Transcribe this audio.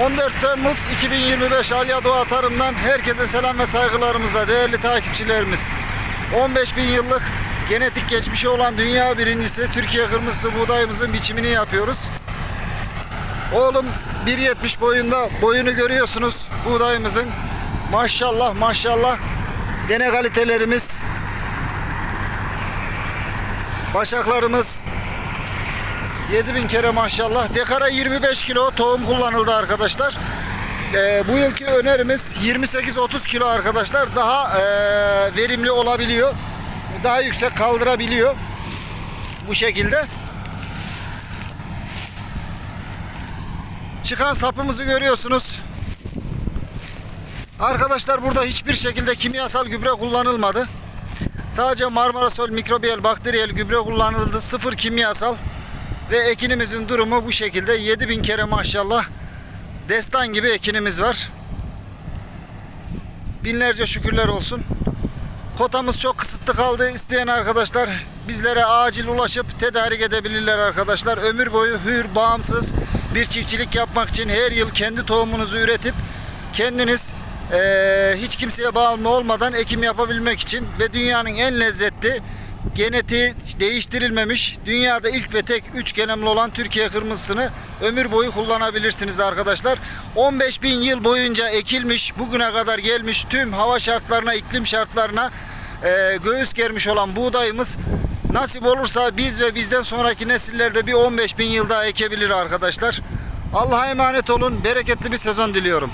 14 Temmuz 2025 Alya Doğa Tarım'dan herkese selam ve saygılarımızla değerli takipçilerimiz. 15 bin yıllık genetik geçmişi olan dünya birincisi Türkiye kırmızısı buğdayımızın biçimini yapıyoruz. Oğlum 1.70 boyunda boyunu görüyorsunuz buğdayımızın. Maşallah maşallah dene kalitelerimiz Başaklarımız 7000 kere maşallah. Dekara 25 kilo tohum kullanıldı arkadaşlar. Ee, bu yılki önerimiz 28-30 kilo arkadaşlar. Daha ee, verimli olabiliyor. Daha yüksek kaldırabiliyor. Bu şekilde. Çıkan sapımızı görüyorsunuz. Arkadaşlar burada hiçbir şekilde kimyasal gübre kullanılmadı. Sadece Marmarasol mikrobiyal bakteriyel gübre kullanıldı. Sıfır kimyasal. Ve ekinimizin durumu bu şekilde. 7000 kere maşallah. Destan gibi ekinimiz var. Binlerce şükürler olsun. Kotamız çok kısıtlı kaldı. İsteyen arkadaşlar bizlere acil ulaşıp tedarik edebilirler arkadaşlar. Ömür boyu hür, bağımsız bir çiftçilik yapmak için her yıl kendi tohumunuzu üretip kendiniz eee, hiç kimseye bağımlı olmadan ekim yapabilmek için ve dünyanın en lezzetli genetiği değiştirilmemiş dünyada ilk ve tek 3 genemli olan Türkiye kırmızısını ömür boyu kullanabilirsiniz arkadaşlar. 15 bin yıl boyunca ekilmiş bugüne kadar gelmiş tüm hava şartlarına iklim şartlarına e, göğüs germiş olan buğdayımız nasip olursa biz ve bizden sonraki nesillerde bir 15 bin yıl daha ekebilir arkadaşlar. Allah'a emanet olun. Bereketli bir sezon diliyorum.